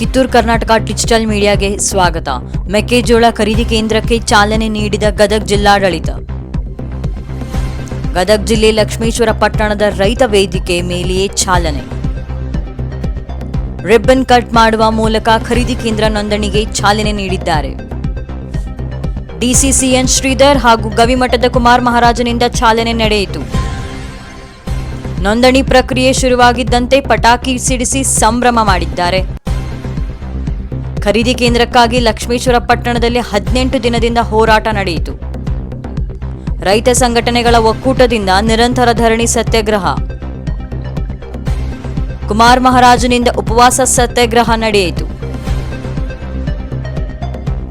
Kittur Karnataka digital ಮೀಡಿಯಾಗೆ ಸ್ವಾಗತ. ಮೆಕ್ಕೆಜೋಳ ಖರೀದಿ ಕೇಂದ್ರಕ್ಕೆ ಚಾಲನೆ ನೀಡಿದ ಗದಗ ಜಿಲ್ಲಾಡಳಿತ. ಗದಗ ಜಿಲ್ಲೆ ಲಕ್ಷ್ಮೇಶ್ವರ ಪಟ್ಟಣದ ರೈತ ವೇದಿಕೆ ಮೇಲೆಯೇ ಚಾಲನೆ. ರಿಬ್ಬನ್ ಕಟ್ ಮಾಡುವ ಮೂಲಕ ಖರೀದಿ ಕೇಂದ್ರ ನೋಂದಣಿಗೆ ಚಾಲನೆ ನೀಡಿದ್ದಾರೆ. ಡಿಸಿಸಿಎನ್ ಶ್ರೀಧರ್ ಹಾಗೂ ಗವಿಮಠದ ಕುಮಾರ್ ಮಹಾರಾಜನಿಂದ ಚಾಲನೆ ನಡೆಯಿತು. ನೋಂದಣಿ ಪ್ರಕ್ರಿಯೆ ಶುರುವಾಗಿದ್ದಂತೆ ಪಟಾಕಿ ಸಿಡಿಸಿ ಸಂಭ್ರಮ ಮಾಡಿದ್ದಾರೆ. ಖರೀದಿ ಕೇಂದ್ರಕ್ಕಾಗಿ ಲಕ್ಷ್ಮೀಶ್ವರ ಪಟ್ಟಣದಲ್ಲಿ ಹದಿನೆಂಟು ದಿನದಿಂದ ಹೋರಾಟ ನಡೆಯಿತು. ರೈತ ಸಂಘಟನೆಗಳ ಒಕ್ಕೂಟದಿಂದ ನಿರಂತರ ಧರಣಿ ಸತ್ಯಾಗ್ರಹ. ಕುಮಾರ್ ಮಹಾರಾಜನಿಂದ ಉಪವಾಸ ಸತ್ಯಾಗ್ರಹ ನಡೆಯಿತು.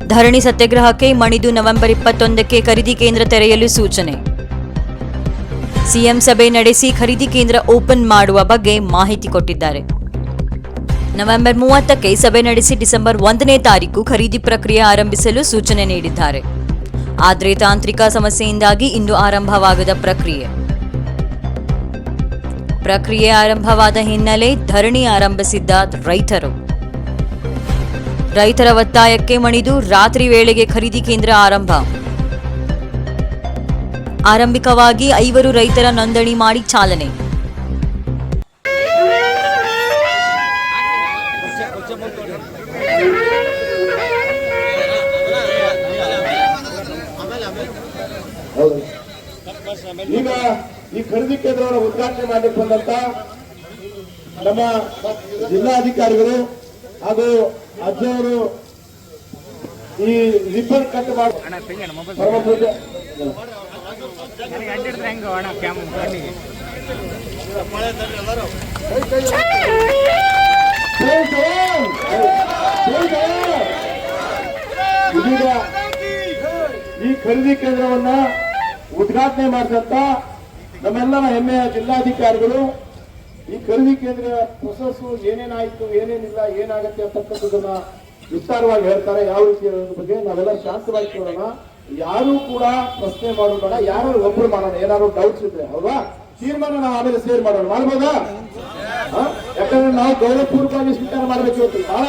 ಧರಣಿ ಸತ್ಯಾಗ್ರಹಕ್ಕೆ ಮಣಿದು ನವೆಂಬರ್ ಇಪ್ಪತ್ತೊಂದಕ್ಕೆ ಖರೀದಿ ಕೇಂದ್ರ ತೆರೆಯಲು ಸೂಚನೆ. ಸಿಎಂ ಸಭೆ ನಡೆಸಿ ಖರೀದಿ ಕೇಂದ್ರ ಓಪನ್ ಮಾಡುವ ಬಗ್ಗೆ ಮಾಹಿತಿ ಕೊಟ್ಟಿದ್ದಾರೆ. ನವೆಂಬರ್ ಮೂವತ್ತಕ್ಕೆ ಸಭೆ ನಡೆಸಿ ಡಿಸೆಂಬರ್ ಒಂದನೇ ತಾರೀಕು ಖರೀದಿ ಪ್ರಕ್ರಿಯೆ ಆರಂಭಿಸಲು ಸೂಚನೆ ನೀಡಿದ್ದಾರೆ. ಆದರೆ ತಾಂತ್ರಿಕ ಸಮಸ್ಯೆಯಿಂದಾಗಿ ಇಂದು ಆರಂಭವಾಗದ ಪ್ರಕ್ರಿಯೆ. ಪ್ರಕ್ರಿಯೆ ಆರಂಭವಾದ ಹಿನ್ನೆಲೆ ಧರಣಿ ಆರಂಭಿಸಿದ್ದ ರೈತರು. ರೈತರ ಒತ್ತಾಯಕ್ಕೆ ಮಣಿದು ರಾತ್ರಿ ವೇಳೆಗೆ ಖರೀದಿ ಕೇಂದ್ರ ಆರಂಭ. ಆರಂಭಿಕವಾಗಿ ಐವರು ರೈತರ ನೋಂದಣಿ ಮಾಡಿ ಚಾಲನೆ. ಈಗ ಈ ಖರೀದಿ ಕೇಂದ್ರವನ್ನು ಉದ್ಘಾಟನೆ ಮಾಡಲಿಕ್ಕೆ ಬಂದಂತ ನಮ್ಮ ಜಿಲ್ಲಾಧಿಕಾರಿಗಳು ಹಾಗೂ ಅಜ್ಜವರು ಈ ರಿಬ್ಬನ್ ಕಟ್ ಮಾಡಿ! ಇದೀಗ ಈ ಖರೀದಿ ಕೇಂದ್ರವನ್ನ ಉದ್ಘಾಟನೆ ಮಾಡಿದಂತ ನಮ್ಮೆಲ್ಲರ ಹೆಮ್ಮೆಯ ಜಿಲ್ಲಾಧಿಕಾರಿಗಳು, ಈ ಖರೀದಿ ಕೇಂದ್ರ ಪ್ರೊಸೆಸ್ ಏನೇನಾಯಿತು, ಏನೇನಿಲ್ಲ, ಏನಾಗುತ್ತೆ ಅಂತಕ್ಕಂಥದ್ದನ್ನ ವಿಸ್ತಾರವಾಗಿ ಹೇಳ್ತಾರೆ. ಯಾವ ರೀತಿ ಬಗ್ಗೆ ನಾವೆಲ್ಲ ಶಾಂತವಾಗಿ ಕೇಳೋಣ. ಯಾರು ಕೂಡ ಪ್ರಶ್ನೆ ಮಾಡೋಣ ಯಾರು ಒಬ್ರು ಮಾಡೋಣ, ಏನಾದ್ರು ಡೌಟ್ಸ್ ಇದ್ರೆ, ಅಲ್ವಾ? ತೀರ್ಮಾನ ನಾವು ಆಮೇಲೆ ಸೇರ್ ಮಾಡೋಣ. ಮಾಡ್ಬೋದಾ? ಯಾಕಂದ್ರೆ ನಾವು ಗೌರವಪೂರ್ವಕವಾಗಿ ಸ್ವೀಕಾರ ಮಾಡಬೇಕು ಇವತ್ತು. ಬಹಳ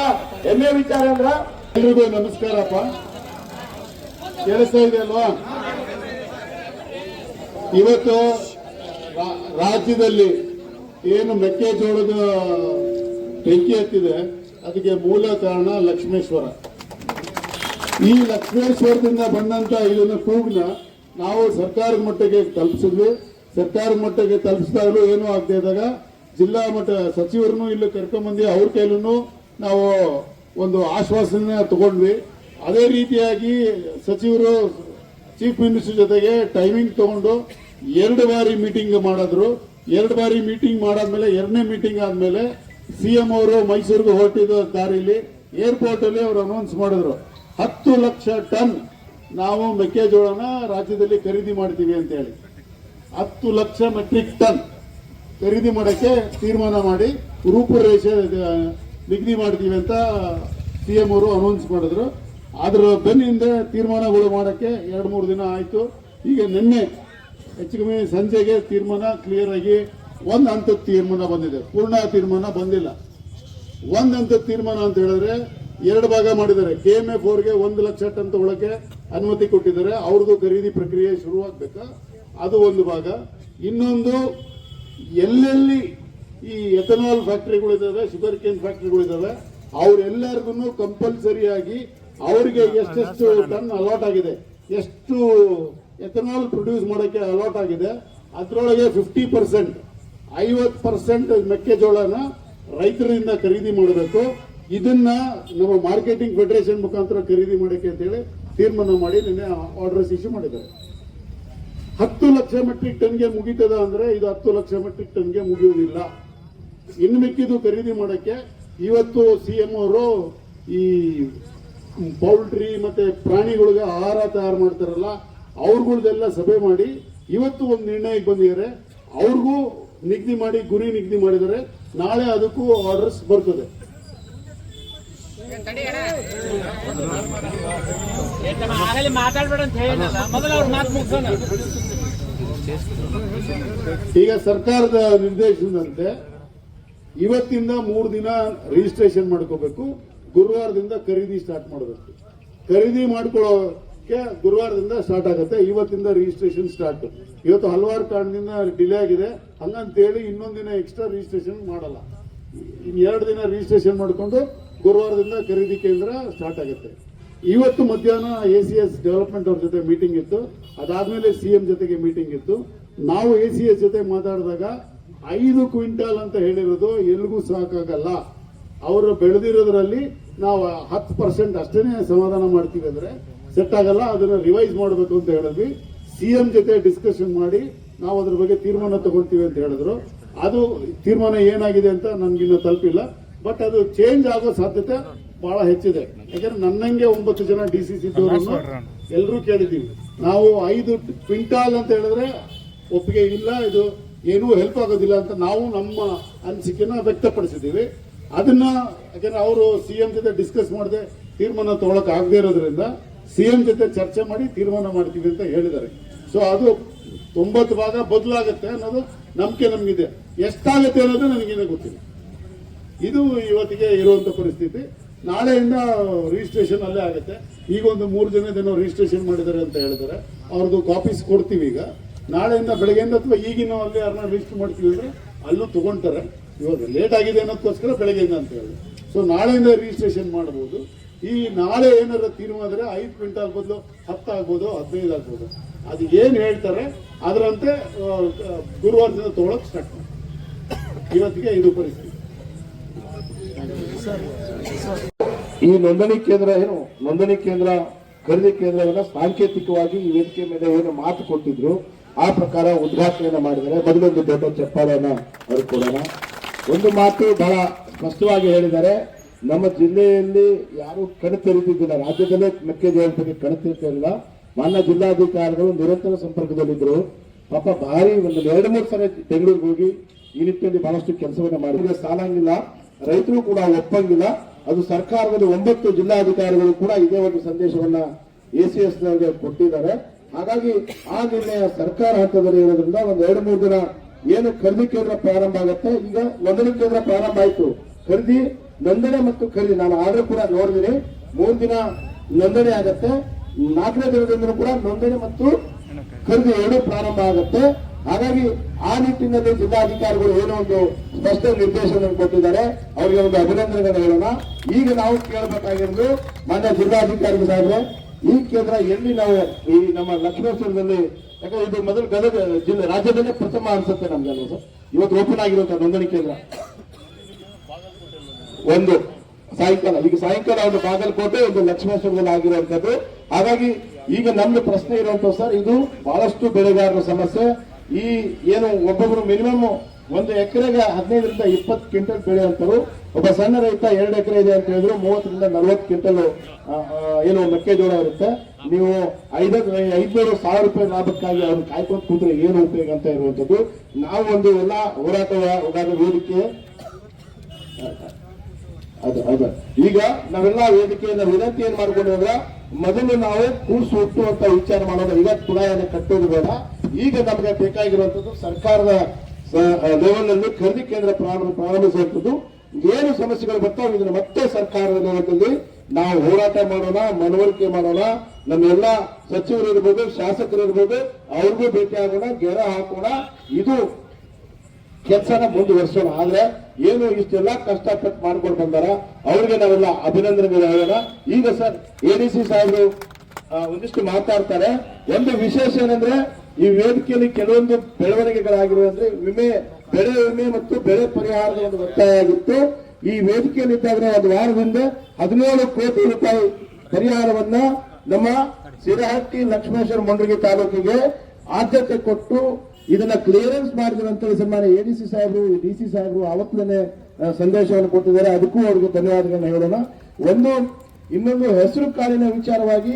ಹೆಮ್ಮೆಯ ವಿಚಾರ ಅಂದ್ರೆ ಎಲ್ರಿಗೂ ನಮಸ್ಕಾರಪ್ಪ. ಕೇಳಿಸ್ತಾ ಇದೆ ಅಲ್ವಾ? ಇವತ್ತು ರಾಜ್ಯದಲ್ಲಿ ಏನು ಮೆಕ್ಕೆಜೋಳದ ಬೆಂಕಿ ಹತ್ತಿದೆ, ಅದಕ್ಕೆ ಮೂಲ ಕಾರಣ ಲಕ್ಷ್ಮೇಶ್ವರ. ಈ ಲಕ್ಷ್ಮೇಶ್ವರದಿಂದ ಬಂದಂತ ಇದನ್ನು ಕೂಗ್ನ ನಾವು ಸರ್ಕಾರ ಮಟ್ಟಕ್ಕೆ ತಲುಪಿಸಿದ್ವಿ. ಸರ್ಕಾರ ಮಟ್ಟಕ್ಕೆ ತಲುಪಿಸಿದಾಗಲೂ ಏನೂ ಆಗದೆ ಇದ್ದಾಗ ಜಿಲ್ಲಾ ಮಟ್ಟ ಸಚಿವರನ್ನು ಇಲ್ಲಿ ಕರ್ಕೊಂಬಂದು ಅವ್ರ ಕೈಲೂ ನಾವು ಒಂದು ಆಶ್ವಾಸನೆ ತಗೊಂಡ್ವಿ. ಅದೇ ರೀತಿಯಾಗಿ ಸಚಿವರು ಚೀಫ್ ಮಿನಿಸ್ಟರ್ ಜೊತೆಗೆ ಟೈಮಿಂಗ್ ತಗೊಂಡು ಎರಡು ಬಾರಿ ಮೀಟಿಂಗ್ ಮಾಡಿದ್ರು. ಎರಡು ಬಾರಿ ಮೀಟಿಂಗ್ ಮಾಡಾದ್ಮೇಲೆ, ಎರಡನೇ ಮೀಟಿಂಗ್ ಆದ್ಮೇಲೆ ಸಿಎಂ ಅವರು ಮೈಸೂರಿಗೆ ಹೊರಟಿದ ದಾರಿಲಿ ಏರ್ಪೋರ್ಟ್ ಅಲ್ಲಿ ಅವರು ಅನೌನ್ಸ್ ಮಾಡಿದ್ರು. ಹತ್ತು ಲಕ್ಷ ಟನ್ ನಾವು ಮೆಕ್ಕೆಜೋಳನ ರಾಜ್ಯದಲ್ಲಿ ಖರೀದಿ ಮಾಡ್ತೀವಿ ಅಂತ ಹೇಳಿ. ಹತ್ತು ಲಕ್ಷ ಮೆಟ್ರಿಕ್ ಟನ್ ಖರೀದಿ ಮಾಡೋಕ್ಕೆ ತೀರ್ಮಾನ ಮಾಡಿ ರೂಪುರೇಷೆ ನಿಗದಿ ಮಾಡ್ತೀವಿ ಅಂತ ಸಿಎಂ ಅವರು ಅನೌನ್ಸ್ ಮಾಡಿದ್ರು. ಅದ್ರ ಬೆನ್ನಿಂದ ತೀರ್ಮಾನಗಳು ಮಾಡೋಕ್ಕೆ ಎರಡು ಮೂರು ದಿನ ಆಯಿತು. ಈಗ ನಿನ್ನೆ ಹೆಚ್ಚು ಕಮ್ಮಿ ಸಂಜೆಗೆ ತೀರ್ಮಾನ ಕ್ಲಿಯರ್ ಆಗಿ ಒಂದು ಹಂತದ ತೀರ್ಮಾನ ಬಂದಿದೆ. ಪೂರ್ಣ ತೀರ್ಮಾನ ಬಂದಿಲ್ಲ. ಒಂದು ಹಂತದ ತೀರ್ಮಾನ ಅಂತ ಹೇಳಿದ್ರೆ ಎರಡು ಭಾಗ ಮಾಡಿದ್ದಾರೆ. ಕೆ ಎಂ ಎಫ್ ಅವ್ರಿಗೆ ಒಂದು ಲಕ್ಷ ಟನ್ ತಗೊಳಕ್ಕೆ ಅನುಮತಿ ಕೊಟ್ಟಿದ್ದಾರೆ. ಅವ್ರದ್ದು ಖರೀದಿ ಪ್ರಕ್ರಿಯೆ ಶುರುವಾಗಬೇಕಾ ಅದು ಒಂದು ಭಾಗ. ಇನ್ನೊಂದು, ಎಲ್ಲೆಲ್ಲಿ ಈ ಎಥನಾಲ್ ಫ್ಯಾಕ್ಟರಿಗಳಿದಾವೆ ಶುಗರ್ ಕೇನ್ ಫ್ಯಾಕ್ಟ್ರಿಗಳಿದ್ದಾವೆ ಅವ್ರೆಲ್ಲರಿಗೂ ಕಂಪಲ್ಸರಿಯಾಗಿ ಅವರಿಗೆ ಎಷ್ಟೆಷ್ಟು ಟನ್ ಅಲಾಟ್ ಆಗಿದೆ? ಎಷ್ಟು ಎಥನಾಲ್ ಪ್ರೊಡ್ಯೂಸ್ ಮಾಡೋಕ್ಕೆ ಅಲಾಟ್ ಆಗಿದೆ? ಅದರೊಳಗೆ ಫಿಫ್ಟಿ ಪರ್ಸೆಂಟ್ ಐವತ್ತು ಪರ್ಸೆಂಟ್ ಮೆಕ್ಕೆಜೋಳನ ರೈತರಿಂದ ಖರೀದಿ ಮಾಡಬೇಕು. ಇದನ್ನ ನಮ್ಮ ಮಾರ್ಕೆಟಿಂಗ್ ಫೆಡರೇಷನ್ ಮುಖಾಂತರ ಖರೀದಿ ಮಾಡಕ್ಕೆ ಅಂತೇಳಿ ತೀರ್ಮಾನ ಮಾಡಿ ನಿನ್ನೆ ಆರ್ಡರ್ಸ್ ಇಶ್ಯೂ ಮಾಡಿದ್ದಾರೆ. ಹತ್ತು ಲಕ್ಷ ಮೆಟ್ರಿಕ್ ಟನ್ಗೆ ಮುಗೀತದ ಅಂದ್ರೆ ಇದು ಹತ್ತು ಲಕ್ಷ ಮೆಟ್ರಿಕ್ ಟನ್ಗೆ ಮುಗಿಯುವುದಿಲ್ಲ. ಇನ್ನು ಮಿಕ್ಕಿದು ಖರೀದಿ ಮಾಡಕ್ಕೆ ಇವತ್ತು ಸಿ ಎಂ ಅವರು ಈ ಪೌಲ್ಟ್ರಿ ಮತ್ತೆ ಪ್ರಾಣಿಗಳಿಗೆ ಆಹಾರ ತಯಾರು ಮಾಡ್ತಾರಲ್ಲ, ಅವ್ರಗಳ್ದೆಲ್ಲ ಸಭೆ ಮಾಡಿ ಇವತ್ತು ಒಂದು ನಿರ್ಣಯಕ್ಕೆ ಬಂದಿದ್ದಾರೆ. ಅವ್ರಿಗೂ ನಿಗದಿ ಮಾಡಿ, ಗುರಿ ನಿಗದಿ ಮಾಡಿದರೆ ನಾಳೆ ಅದಕ್ಕೂ ಆರ್ಡರ್ಸ್ ಬರ್ತದೆ. ಈಗ ಸರ್ಕಾರದ ನಿರ್ದೇಶನದಂತೆ ಇವತ್ತಿಂದ ಮೂರು ದಿನ ರಿಜಿಸ್ಟ್ರೇಷನ್ ಮಾಡ್ಕೋಬೇಕು. ಗುರುವಾರದಿಂದ ಖರೀದಿ ಸ್ಟಾರ್ಟ್ ಮಾಡಬೇಕು. ಖರೀದಿ ಮಾಡ್ಕೊಳ್ಳೋಕೆ ಗುರುವಾರದಿಂದ ಸ್ಟಾರ್ಟ್ ಆಗುತ್ತೆ. ಇವತ್ತಿಂದ ರಿಜಿಸ್ಟ್ರೇಷನ್ ಸ್ಟಾರ್ಟ್ ಇವತ್ತು ಹಲವಾರು ಕಾರಣದಿಂದ ಡಿಲೇ ಆಗಿದೆ. ಹಂಗಂತೇಳಿ ಇನ್ನೊಂದು ದಿನ ಎಕ್ಸ್ಟ್ರಾ ರಿಜಿಸ್ಟ್ರೇಷನ್ ಮಾಡಲ್ಲ. ಎರಡು ದಿನ ರಿಜಿಸ್ಟ್ರೇಷನ್ ಮಾಡಿಕೊಂಡು ಗುರುವಾರದಿಂದ ಖರೀದಿ ಕೇಂದ್ರ ಸ್ಟಾರ್ಟ್ ಆಗುತ್ತೆ. ಇವತ್ತು ಮಧ್ಯಾಹ್ನ ಎ ಸಿ ಎಸ್ ಡೆವಲಪ್ಮೆಂಟ್ ಅವ್ರ ಜೊತೆ ಮೀಟಿಂಗ್ ಇತ್ತು. ಅದಾದ್ಮೇಲೆ ಸಿ ಎಂ ಜೊತೆಗೆ ಮೀಟಿಂಗ್ ಇತ್ತು. ನಾವು ಎ ಸಿ ಎಸ್ ಜೊತೆ ಮಾತಾಡಿದಾಗ ಐದು ಕ್ವಿಂಟಾಲ್ ಅಂತ ಹೇಳಿರೋದು ಎಲ್ಲಿಗೂ ಸಾಕಾಗಲ್ಲ. ಅವರು ಬೆಳೆದಿರೋದ್ರಲ್ಲಿ ನಾವು ಹತ್ತು ಪರ್ಸೆಂಟ್ ಅಷ್ಟೇನೆ ಸಮಾಧಾನ ಮಾಡ್ತೀವಿ ಅಂದ್ರೆ ಸೆಟ್ ಆಗಲ್ಲ, ಅದನ್ನ ರಿವೈಸ್ ಮಾಡಬೇಕು ಅಂತ ಹೇಳಿದ್ವಿ. ಸಿ ಎಂ ಜೊತೆ ಡಿಸ್ಕಷನ್ ಮಾಡಿ ನಾವು ಅದ್ರ ಬಗ್ಗೆ ತೀರ್ಮಾನ ತಗೊಳ್ತೀವಿ ಅಂತ ಹೇಳಿದ್ರು. ಅದು ತೀರ್ಮಾನ ಏನಾಗಿದೆ ಅಂತ ನನ್ಗಿನ್ನ ತಲುಪಿಲ್ಲ. ಬಟ್ ಅದು ಚೇಂಜ್ ಆಗೋ ಸಾಧ್ಯತೆ ಬಹಳ ಹೆಚ್ಚಿದೆ. ಯಾಕಂದ್ರೆ ನನ್ನಂಗೆ ಒಂಬತ್ತು ಜನ ಡಿ ಸಿ ಸಿ ಎಲ್ಲರೂ ಕೇಳಿದ್ದೀವಿ. ನಾವು ಐದು ಕ್ವಿಂಟಾಲ್ ಅಂತ ಹೇಳಿದ್ರೆ ಒಪ್ಪಿಗೆ ಇಲ್ಲ, ಇದು ಏನೂ ಹೆಲ್ಪ್ ಆಗೋದಿಲ್ಲ ಅಂತ ನಾವು ನಮ್ಮ ಅನಿಸಿಕೆನ ವ್ಯಕ್ತಪಡಿಸಿದ್ದೀವಿ. ಅದನ್ನ, ಯಾಕಂದ್ರೆ ಅವರು ಸಿ ಎಂ ಜೊತೆ ಡಿಸ್ಕಸ್ ಮಾಡದೆ, ತೀರ್ಮಾನ ತಗೊಳಕ್ ಆಗದೆ ಇರೋದ್ರಿಂದ ಸಿ ಎಂ ಜೊತೆ ಚರ್ಚೆ ಮಾಡಿ ತೀರ್ಮಾನ ಮಾಡ್ತೀವಿ ಅಂತ ಹೇಳಿದ್ದಾರೆ. ಸೊ ಅದು ತೊಂಬತ್ತು ಭಾಗ ಬದಲಾಗುತ್ತೆ ಅನ್ನೋದು ನಂಬಿಕೆ ನಮಗಿದೆ. ಎಷ್ಟಾಗುತ್ತೆ ಅನ್ನೋದು ನನಗಿನ್ನೂ ಗೊತ್ತಿಲ್ಲ. ಇದು ಇವತ್ತಿಗೆ ಇರುವಂತ ಪರಿಸ್ಥಿತಿ. ನಾಳೆಯಿಂದ ರಿಜಿಸ್ಟ್ರೇಷನ್ ಅಲ್ಲೇ ಆಗುತ್ತೆ. ಈಗ ಒಂದು ಮೂರು ಜನದೇನೋ ರಿಜಿಸ್ಟ್ರೇಷನ್ ಮಾಡಿದ್ದಾರೆ ಅಂತ ಹೇಳಿದ್ದಾರೆ. ಅವ್ರದ್ದು ಕಾಪೀಸ್ ಕೊಡ್ತೀವಿ ಈಗ. ನಾಳೆಯಿಂದ ಬೆಳಗ್ಗೆಯಿಂದ ಅಥವಾ ಈಗಿನ ಅಲ್ಲಿ ಯಾರನ್ನ ರಿಜಿಸ್ಟರ್ ಮಾಡ್ತೀವಿ ಅಂದ್ರೆ ಅಲ್ಲೂ ತಗೊಂತಾರೆ. ಇವಾಗ ಲೇಟ್ ಆಗಿದೆ ಅನ್ನೋದಕ್ಕೋಸ್ಕರ ಬೆಳಗ್ಗೆಯಿಂದ ಅಂತ ಹೇಳಿದ್ರು ಸೊ ನಾಳೆಯಿಂದ ರಿಜಿಸ್ಟ್ರೇಷನ್ ಮಾಡಬಹುದು. ಈ ನಾಳೆ ಏನಾದ್ರು ತೀರ್ಮಾನ ಐದು ಕ್ವಿಂಟಾಲ್ ಬದಲು ಹತ್ತು ಆಗ್ಬೋದು, ಹದಿನೈದು ಆಗ್ಬೋದು. ಅದು ಏನು ಹೇಳ್ತಾರೆ, ಅದರಂತೆ ಗುರುವಾರದಿಂದ ತಗೊಳಕ್ ಸ್ಟಾರ್ಟ್ ಮಾಡಿ ಇವತ್ತಿಗೆ ಇದು ಪರಿಸ್ಥಿತಿ. ಈ ನೋಂದಣಿ ಕೇಂದ್ರ ಏನು? ನೋಂದಣಿ ಕೇಂದ್ರ, ಖರೀದಿ ಕೇಂದ್ರ ಎಲ್ಲ ಸಾಂಕೇತಿಕವಾಗಿ ಈ ವೇದಿಕೆ ಮೇಲೆ ಏನು ಮಾತು ಕೊಟ್ಟಿದ್ರು, ಆ ಪ್ರಕಾರ ಉದ್ಘಾಟನೆಯನ್ನು ಮಾಡಿದರೆ ಮೊದಲೊಂದು ದೊಡ್ಡ ಚಪ್ಪಾಳೆಯನ್ನ ಅವರು ಕೊಡೋಣ ಒಂದು ಮಾತು ಬಹಳ ಸ್ಪಷ್ಟವಾಗಿ ಹೇಳಿದ್ದಾರೆ. ನಮ್ಮ ಜಿಲ್ಲೆಯಲ್ಲಿ ಯಾರು ಕಣತೆರೆದಿದ್ದಿಲ್ಲ ರಾಜ್ಯದಲ್ಲೇ ಮೆಕ್ಕೆಜೋಳದ ಬಗ್ಗೆ ತೆರೀತಿರಲಿಲ್ಲ ಮಾನ್ಯ ಜಿಲ್ಲಾಧಿಕಾರಿಗಳು ನಿರಂತರ ಸಂಪರ್ಕದಲ್ಲಿದ್ದರು. ಪಾಪ ಭಾರಿ ಒಂದು ಎರಡು ಮೂರು ಸಲ ಬೆಂಗಳೂರಿಗೆ ಹೋಗಿ ಈ ನಿಟ್ಟಿನಲ್ಲಿ ಬಹಳಷ್ಟು ಕೆಲಸವನ್ನು ಮಾಡಿದ್ರೆ. ಸಾಲಂಗಿಲ್ಲ ರೈತರು ಕೂಡ ಒಪ್ಪಂಗಿಲ್ಲ. ಅದು ಸರ್ಕಾರದಲ್ಲಿ ಒಂಬತ್ತು ಜಿಲ್ಲಾಧಿಕಾರಿಗಳು ಕೂಡ ಇದೇ ಒಂದು ಸಂದೇಶವನ್ನ ಎ ಸಿ ಎಸ್ ಕೊಟ್ಟಿದ್ದಾರೆ. ಹಾಗಾಗಿ ಆ ನಿರ್ಣಯ ಸರ್ಕಾರ ಹಂತದಲ್ಲಿ ಇರೋದ್ರಿಂದ ಒಂದು ಎರಡು ಮೂರು ದಿನ ಏನು ಖರೀದಿ ಕೇಂದ್ರ ಪ್ರಾರಂಭ ಆಗುತ್ತೆ? ಈಗ ನೋಂದಣಿ ಕೇಂದ್ರ ಪ್ರಾರಂಭ ಆಯಿತು. ಖರೀದಿ, ನೋಂದಣಿ ಮತ್ತು ಖರೀದಿ. ನಾನು ಆರ್ಡರ್ ಕೂಡ ನೋಡಿದಿನಿ. ಮೂರು ದಿನ ನೋಂದಣಿ ಆಗತ್ತೆ. ನಾಲ್ಕನೇ ದಿನದಿಂದ ಕೂಡ ನೋಂದಣಿ ಮತ್ತು ಖರೀದಿ ಎರಡು ಪ್ರಾರಂಭ ಆಗುತ್ತೆ. ಹಾಗಾಗಿ ಆ ನಿಟ್ಟಿನಲ್ಲಿ ಜಿಲ್ಲಾಧಿಕಾರಿಗಳು ಏನೋ ಒಂದು ಸ್ಪಷ್ಟ ನಿರ್ದೇಶನ ಕೊಟ್ಟಿದ್ದಾರೆ. ಅವರಿಗೆ ಒಂದು ಅಭಿನಂದನೆಗಳನ್ನು ಹೇಳೋಣ. ಈಗ ನಾವು ಕೇಳಬೇಕಾಗಿರೋದು ಮಾನ್ಯ ಜಿಲ್ಲಾಧಿಕಾರಿಗಳಾದ್ರೆ ಈ ಕೇಂದ್ರ ಎಲ್ಲಿ ನಾವು ಈ ನಮ್ಮ ಲಕ್ಷ್ಮೇಶ್ವರದಲ್ಲಿ ಯಾಕಂದ್ರೆ ಇದು ಮೊದಲು ಗದಗ ಜಿಲ್ಲೆ, ರಾಜ್ಯದಲ್ಲೇ ಪ್ರಥಮ ಅನ್ಸುತ್ತೆ ನಮ್ಗೆಲ್ಲ ಸರ್. ಇವತ್ತು ಓಪನ್ ಆಗಿರುವಂತಹ ನೋಂದಣಿ ಕೇಂದ್ರ. ಒಂದು ಸಾಯಂಕಾಲ, ಈಗ ಸಾಯಂಕಾಲ ಒಂದು ಬಾಗಲಕೋಟೆ, ಒಂದು ಲಕ್ಷ್ಮೇಶ್ವರದಲ್ಲಿ ಆಗಿರುವಂತದ್ದು ಹಾಗಾಗಿ ಈಗ ನಮ್ಮ ಪ್ರಶ್ನೆ ಇರುವಂತ ಸರ್, ಇದು ಬಹಳಷ್ಟು ಬೆಳೆಗಾರರ ಸಮಸ್ಯೆ. ಈ ಏನು ಒಬ್ಬೊಬ್ರು ಮಿನಿಮಮ್ ಒಂದು ಎಕರೆಗೆ ಹದಿನೈದರಿಂದ ಇಪ್ಪತ್ತು ಕ್ವಿಂಟಲ್ ಬೆಳೆಯುವಂತರು ಒಬ್ಬ ಸಣ್ಣ ರೈತ ಎರಡು ಎಕರೆ ಇದೆ ಅಂತ ಹೇಳಿದ್ರು ಮೂವತ್ತರಿಂದ ನಲವತ್ತು ಕ್ವಿಂಟಲ್ ಏನು ಮೆಕ್ಕೆಜೋಳ ಇರುತ್ತೆ. ನೀವು ಐದ ಐದ್ನೂರು ಸಾವಿರ ರೂಪಾಯಿ ಲಾಭಕ್ಕಾಗಿ ಅವ್ರು ಕಾಯ್ಕೊಂಡು ಕೂತ್ರೆ ಏನು ಉಪಯೋಗ ಅಂತ ಇರುವಂತದ್ದು ನಾವು ಒಂದು ಎಲ್ಲ ಹೋರಾಟ ಹೋರಾಟ ವೇದಿಕೆ ಅದು ಅದು. ಈಗ ನಾವೆಲ್ಲ ವೇದಿಕೆಯನ್ನ ವಿನಂತಿ ಏನ್ ಮಾಡ್ಕೊಂಡು ಮೊದಲು ನಾವು ಕೂಸು ಹುಟ್ಟುವಂತ ವಿಚಾರ ಮಾಡೋದು, ಈಗ ಕುಳಾಯನ್ನ ಕಟ್ಟೋದು ಬೇಡ. ಈಗ ನಮಗೆ ಬೇಕಾಗಿರುವಂತದ್ದು ಸರ್ಕಾರದ ಲೆವೆಲ್ನಲ್ಲಿ ಖರೀದಿ ಕೇಂದ್ರ ಪ್ರಾರಂಭ ಪ್ರಾರಂಭಿಸುವಂತದ್ದು ಏನು ಸಮಸ್ಯೆಗಳು ಬರ್ತಾವೆ ಇದನ್ನ ಮತ್ತೆ ಸರ್ಕಾರದ ಲೆವೆಲ್ನಲ್ಲಿ ನಾವು ಹೋರಾಟ ಮಾಡೋಣ ಮನವರಿಕೆ ಮಾಡೋಣ ನಮ್ಮೆಲ್ಲ ಸಚಿವರು ಇರ್ಬೋದು ಶಾಸಕರು ಇರ್ಬೋದು ಅವ್ರಿಗೂ ಭೇಟಿ ಆಗೋಣ ಗೆರ ಹಾಕೋಣ. ಇದು ಕೆಲಸನ ಮುಂದುವರಿಸೋಣ. ಆದ್ರೆ ಏನು ಇಷ್ಟೆಲ್ಲ ಕಷ್ಟಪಟ್ಟು ಮಾಡ್ಕೊಂಡು ಬಂದಾರ ಅವ್ರಿಗೆ ನಾವೆಲ್ಲ ಅಭಿನಂದನೆಗಳು ಹೇಳೋಣ. ಈಗ ಸರ್ ಎಡಿಸಿ ಸಾಹೇಬರು ಆ, ಒಂದಿಷ್ಟು ಮಾತಾಡ್ತಾರೆ. ಒಂದು ವಿಶೇಷ ಏನಂದ್ರೆ ಈ ವೇದಿಕೆಯಲ್ಲಿ ಕೆಲವೊಂದು ಬೆಳವಣಿಗೆಗಳಾಗಿರುವಂದ್ರೆ ವಿಮೆ ಬೆಳೆ ವಿಮೆ ಮತ್ತು ಬೆಳೆ ಪರಿಹಾರದ ಒಂದು ಒತ್ತಾಯ ಆಗಿತ್ತು. ಈ ವೇದಿಕೆಯಲ್ಲಿ ಇದ್ದಾಗ ಒಂದು ವಾರದಿಂದ ಹದಿನೇಳು ಕೋಟಿ ರೂಪಾಯಿ ಪರಿಹಾರವನ್ನ ನಮ್ಮ ಸಿರಹಟ್ಟಿ ಲಕ್ಷ್ಮೇಶ್ವರ ಮುಂಡ್ರಿಗಿ ತಾಲೂಕಿಗೆ ಆದ್ಯತೆ ಕೊಟ್ಟು ಇದನ್ನ ಕ್ಲಿಯರೆನ್ಸ್ ಮಾಡಿದ್ರು ಎ ಡಿ ಎಡಿಸಿ ಸಾಹೇಬರು, ಡಿ ಸಿ ಸಾಹೇಬರು ಅವತ್ತಲೇ ಸಂದೇಶವನ್ನು ಕೊಟ್ಟಿದ್ದಾರೆ. ಅದಕ್ಕೂ ಅವರಿಗೆ ಧನ್ಯವಾದಗಳನ್ನು ಹೇಳೋಣ. ಒಂದು, ಇನ್ನೊಂದು ಹೆಸರು ಕಾಳಿನ ವಿಚಾರವಾಗಿ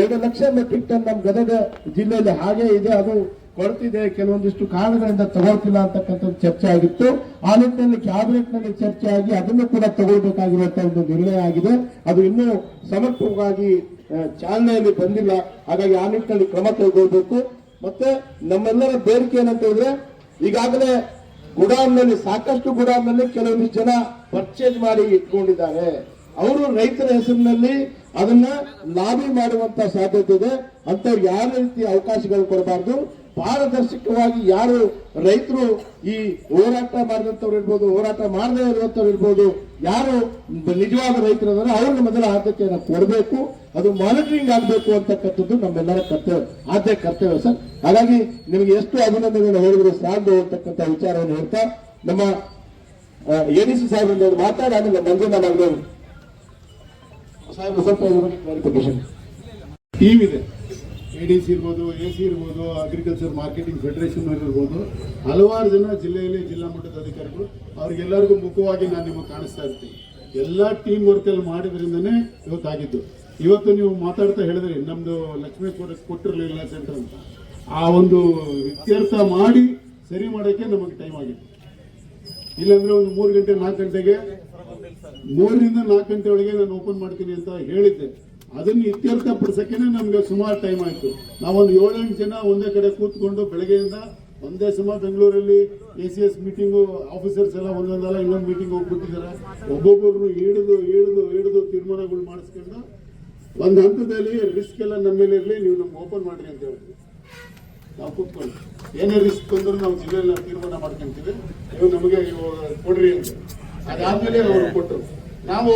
ಎರಡು ಲಕ್ಷ ಮೆಟ್ರಿಕ್ ಟನ್ ನಮ್ಮ ಗದಗ ಜಿಲ್ಲೆಯಲ್ಲಿ ಹಾಗೆ ಇದೆ. ಅದು ಕೊರತಿದೆ, ಕೆಲವೊಂದಿಷ್ಟು ಕಾರಣಗಳಿಂದ ತಗೊಳ್ತಿಲ್ಲ ಅಂತಕ್ಕಂಥದ್ದು ಚರ್ಚೆ ಆಗಿತ್ತು. ಆ ನಿಟ್ಟಿನಲ್ಲಿ ಕ್ಯಾಬಿನೆಟ್ನಲ್ಲಿ ಚರ್ಚೆ ಆಗಿ ಅದನ್ನು ಕೂಡ ತಗೊಳ್ಬೇಕಾಗಿರುವಂತಹ ಒಂದು ನಿರ್ಣಯ ಆಗಿದೆ. ಅದು ಇನ್ನೂ ಸಮರ್ಪಕವಾಗಿ ಚಾಲನೆಯಲ್ಲಿ ಬಂದಿಲ್ಲ. ಹಾಗಾಗಿ ಆ ನಿಟ್ಟಿನಲ್ಲಿ ಕ್ರಮ ಕೈಗೊಳ್ಳಬೇಕು ಮತ್ತೆ ನಮ್ಮೆಲ್ಲರ ಬೇಡಿಕೆ ಏನಂತ ಹೇಳಿದ್ರೆ, ಈಗಾಗಲೇ ಗುಡಾಮ್ನಲ್ಲಿ, ಸಾಕಷ್ಟು ಗುಡಾಮ್ನಲ್ಲಿ ಕೆಲವೊಂದು ಜನ ಪರ್ಚೇಸ್ ಮಾಡಿ ಇಟ್ಕೊಂಡಿದ್ದಾರೆ. ಅವರು ರೈತರ ಹೆಸರಿನಲ್ಲಿ ಅದನ್ನ ಲಾಬಿ ಮಾಡುವಂತ ಸಾಧ್ಯತೆ ಇದೆ. ಅಂತ ಯಾವ ರೀತಿ ಅವಕಾಶಗಳು ಕೊಡಬಾರ್ದು. ಪಾರದರ್ಶಕವಾಗಿ ಯಾರು ರೈತರು ಈ ಹೋರಾಟ ಮಾಡಿದಂಥವ್ರು ಇರ್ಬೋದು, ಹೋರಾಟ ಮಾಡದೇ ಇರುವಂಥವ್ರು ಇರ್ಬೋದು, ಯಾರು ನಿಜವಾದ ರೈತರು ಅಂದ್ರೆ ಅವ್ರಿಗೆ ಮೊದಲ ಆದ್ಯತೆಯನ್ನು ಕೊಡಬೇಕು, ಅದು ಮಾನಿಟರಿಂಗ್ ಆಗಬೇಕು ಅಂತಕ್ಕಂಥದ್ದು ನಮ್ಮೆಲ್ಲರ ಕರ್ತವ್ಯ, ಆದ್ಯ ಕರ್ತವ್ಯ ಸರ್. ಹಾಗಾಗಿ ನಿಮಗೆ ಎಷ್ಟು ಅಭಿನಂದನೆಗಳನ್ನು ಹೇಳಿದ್ರು ಸಾಧ್ಯ ಅಂತಕ್ಕಂಥ ವಿಚಾರವನ್ನು ಹೇಳ್ತಾ, ನಮ್ಮ ಎಡಿಸಿ ಸಾಹೇಬ್ರಿಂದ ಮಾತಾಡಿ ಆಮೇಲೆ ಮಂಜುನ ಸಾಹೇಬ್ ಸ್ವಲ್ಪ ಕ್ಲಾರಿಫಿಕೇಶನ್ ಟೀಮ್ ಇದೆ. ಎ ಡಿ ಸಿ ಇರ್ಬೋದು ಎ ಸಿ ಇರ್ಬೋದು ಅಗ್ರಿಕಲ್ಚರ್ ಮಾರ್ಕೆಟಿಂಗ್ ಫೆಡರೇಷನ್ ಇರ್ಬೋದು, ಹಲವಾರು ಜನ ಜಿಲ್ಲೆಯಲ್ಲಿ ಜಿಲ್ಲಾ ಮಟ್ಟದ ಅಧಿಕಾರಿಗಳು, ಅವ್ರಿಗೆಲ್ಲರಿಗೂ ಮುಖವಾಗಿ ನಾನು ನಿಮಗೆ ಕಾಣಿಸ್ತಾ ಇರ್ತೀನಿ. ಎಲ್ಲ ಟೀಮ್ ವರ್ಕಲ್ಲಿ ಮಾಡಿದ್ರಿಂದನೇ ಇವತ್ತಾಗಿದ್ದು. ಇವತ್ತು ನೀವು ಮಾತಾಡ್ತಾ ಹೇಳಿದ್ರಿ ನಮ್ದು ಲಕ್ಷ್ಮೇಶ್ವರ ಕೊಟ್ಟಿರಲಿಲ್ಲ ಸೆಂಟರ್ ಅಂತ. ಆ ಒಂದು ಇತ್ಯರ್ಥ ಮಾಡಿ ಸರಿ ಮಾಡೋಕ್ಕೆ ನಮಗೆ ಟೈಮ್ ಆಗಿತ್ತು ಇಲ್ಲಾಂದ್ರೆ ಒಂದು ಮೂರು ಗಂಟೆ ನಾಲ್ಕು ಗಂಟೆಗೆ, ಮೂರರಿಂದ ನಾಲ್ಕು ಗಂಟೆ ಒಳಗೆ ನಾನು ಓಪನ್ ಮಾಡ್ತೀನಿ ಅಂತ ಹೇಳಿದ್ದೆ. ಅದನ್ನ ಇತ್ಯರ್ಥ ಪಡಿಸಕ್ಕೆ ನಮ್ಗೆ ಸುಮಾರು ಟೈಮ್ ಆಯ್ತು. ನಾವೊಂದು ಏಳೆಂಟು ಜನ ಒಂದೇ ಕಡೆ ಕೂತ್ಕೊಂಡು ಬೆಳಗ್ಗೆಯಿಂದ ಒಂದೇ ಸಮ ಬೆಂಗಳೂರಲ್ಲಿ A C S meeting officers ಎಲ್ಲ ಒಂದೊಂದಲ್ಲ ಇನ್ನೊಂದು ಮೀಟಿಂಗ್ ಹೋಗ್ಬಿಟ್ಟಿದ್ದಾರೆ ಒಬ್ಬೊಬ್ಬರು ಹಿಡಿದು ಹಿಡಿದು ಹಿಡಿದು ತೀರ್ಮಾನಗಳು ಮಾಡಿಸ್ಕೊಂಡು ಒಂದು ಹಂತದಲ್ಲಿ ರಿಸ್ಕ್ ಎಲ್ಲ ನಮ್ಮ ಮೇಲೆ ಇರಲಿ, ನೀವು ನಮ್ಗೆ ಓಪನ್ ಮಾಡಿರಿ ಅಂತ ಹೇಳಿದ್ವಿ ನಾವು ಕೂತ್ಕೊಂಡು ಏನೇ ರಿಸ್ಕ್ ಬಂದರೂ ನಾವು ಜಿಲ್ಲೆಯಲ್ಲಿ ನಾವು ತೀರ್ಮಾನ ಮಾಡ್ಕೊಂತೀವಿ. ನೀವು ನಮಗೆ ಕೊಡ್ರಿ ಅಂತ. ಅದಾದ್ಮೇಲೆ ಅವರು ಕೊಟ್ಟರು. ನಾವು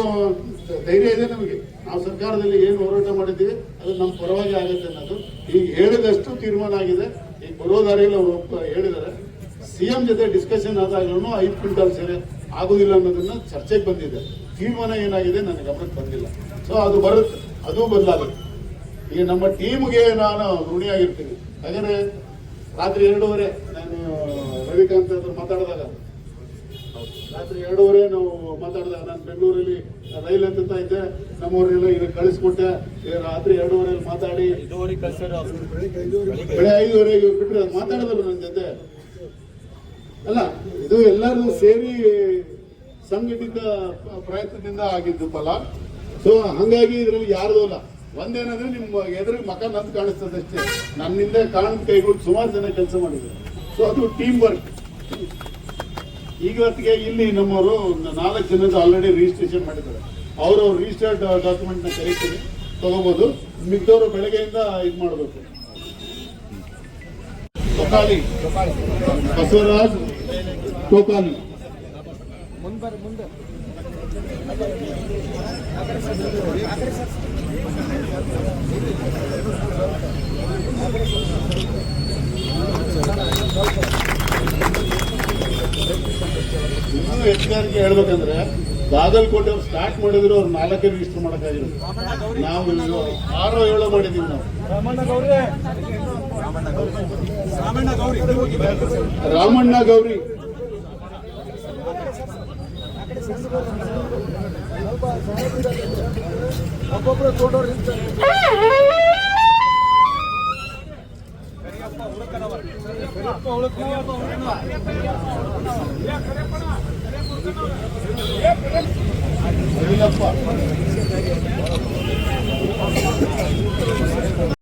ಧೈರ್ಯ ಇದೆ ನಮಗೆ. ನಾವು ಸರ್ಕಾರದಲ್ಲಿ ಏನು ಹೋರಾಟ ಮಾಡಿದ್ದೀವಿ, ಅದು ನಮ್ಮ ಪರವಾಗಿ ಆಗುತ್ತೆ ಅನ್ನೋದು. ಈಗ ಹೇಳಿದಷ್ಟು ತೀರ್ಮಾನ ಆಗಿದೆ. ಈಗ ಬರೋ ದಾರಿಯಲ್ಲಿ ಅವರು ಹೇಳಿದ್ದಾರೆ. ಸಿಎಂ ಜೊತೆ ಡಿಸ್ಕಷನ್ ಆದಾಗಲೂ ಐದು ಕ್ವಿಂಟಲ್ ಸೇರೆ ಆಗುದಿಲ್ಲ ಅನ್ನೋದನ್ನ ಚರ್ಚೆಗೆ ಬಂದಿದೆ. ತೀರ್ಮಾನ ಏನಾಗಿದೆ ನನ್ನ ಗಮನಕ್ಕೆ ಬಂದಿಲ್ಲ. ಸೊ ಅದು ಬರುತ್ತೆ. ಅದು ಬದಲಾಗುತ್ತೆ ಈಗ ನಮ್ಮ ಟೀಮ್ಗೆ ನಾನು ಋಣಿಯಾಗಿರ್ತೀನಿ. ಹಾಗಾದ್ರೆ ರಾತ್ರಿ ಎರಡೂವರೆ ನಾನು ರವಿಕಾಂತ್ ಹತ್ರ ಮಾತಾಡಿದಾಗ ರಾತ್ರಿ ಎರಡೂವರೆ ನಾವು ಮಾತಾಡಿದಾಗ ನಾನು ಬೆಂಗಳೂರಲ್ಲಿ ರೈಲ್ ಹತ್ತುತ್ತಾ ಇದ್ದೆ. ನಮ್ಮೂರೆಲ್ಲ ಈಗ ಕಳಿಸ್ಕೊಟ್ಟೆ. ರಾತ್ರಿ ಎರಡೂವರೆಯಲ್ಲಿ ಮಾತಾಡಿ. ಬೆಳೆ ಐದುವರೆಗೆ ಬಿಟ್ಟರೆ ಅದು ಮಾತಾಡಿದ್ರು ನನ್ನ ಜೊತೆ. ಅಲ್ಲ ಇದು ಎಲ್ಲರೂ ಸೇರಿ ಸಂಘಟಿತ ಪ್ರಯತ್ನದಿಂದ ಆಗಿದ್ದು ಫಲ. ಸೊ ಹಂಗಾಗಿ ಇದ್ರಲ್ಲಿ ಯಾರ್ದು ಅಲ್ಲ. ಒಂದೇನಂದ್ರೆ ನಿಮ್ಮ ಎದುರು ಮಕ ನಂದು ಕಾಣಿಸ್ತದೆ ಅಷ್ಟೇ. ನನ್ನಿಂದ ಕಾಣ್ ಕೈಗೊಂಡು ಸುಮಾರು ಜನ ಕೆಲಸ ಮಾಡಿದ್ರು ಸೊ ಅದು ಟೀಮ್ ವರ್ಕ್ ಈಗತ್ತಿಗೆ ಇಲ್ಲಿ ನಮ್ಮವರು ನಾಲ್ಕು ಜನದ ಆಲ್ರೆಡಿ ರಿಜಿಸ್ಟ್ರೇಷನ್ ಮಾಡಿದ್ದಾರೆ. ಅವರು ರಿಜಿಸ್ಟರ್ಡ್ ಡಾಕ್ಯುಮೆಂಟ್ನ ಕರಿತೀವಿ ತಗೋಬಹುದು ಮಿಕ್ಕದವರು ಬೆಳಗ್ಗೆಯಿಂದ ಇದು ಮಾಡಬೇಕು. ಟೊಕಾಲಿ ಬಸವರಾಜ್ ಟೋಕಾಲಿ ಇನ್ನೂ ಹೆಚ್ಚಿನಾರಿಗೆ ಹೇಳ್ಬೇಕಂದ್ರೆ ಬಾಗಲಕೋಟೆ ಅವ್ರು ಸ್ಟಾರ್ಟ್ ಮಾಡಿದ್ರು, ಅವ್ರು ನಾಲ್ಕೇ ರಿಜಿಸ್ಟರ್ ಮಾಡಕ್ಕಾಗಿಲ್ಲ ನಾವು ಆರೋ ಏಳೋ ಮಾಡಿದೀವಿ ನಾವು. Ramanna Gauri. ಅನಿಲಪ್ಪ Yep, yep. Yep, yep. Yep, yep.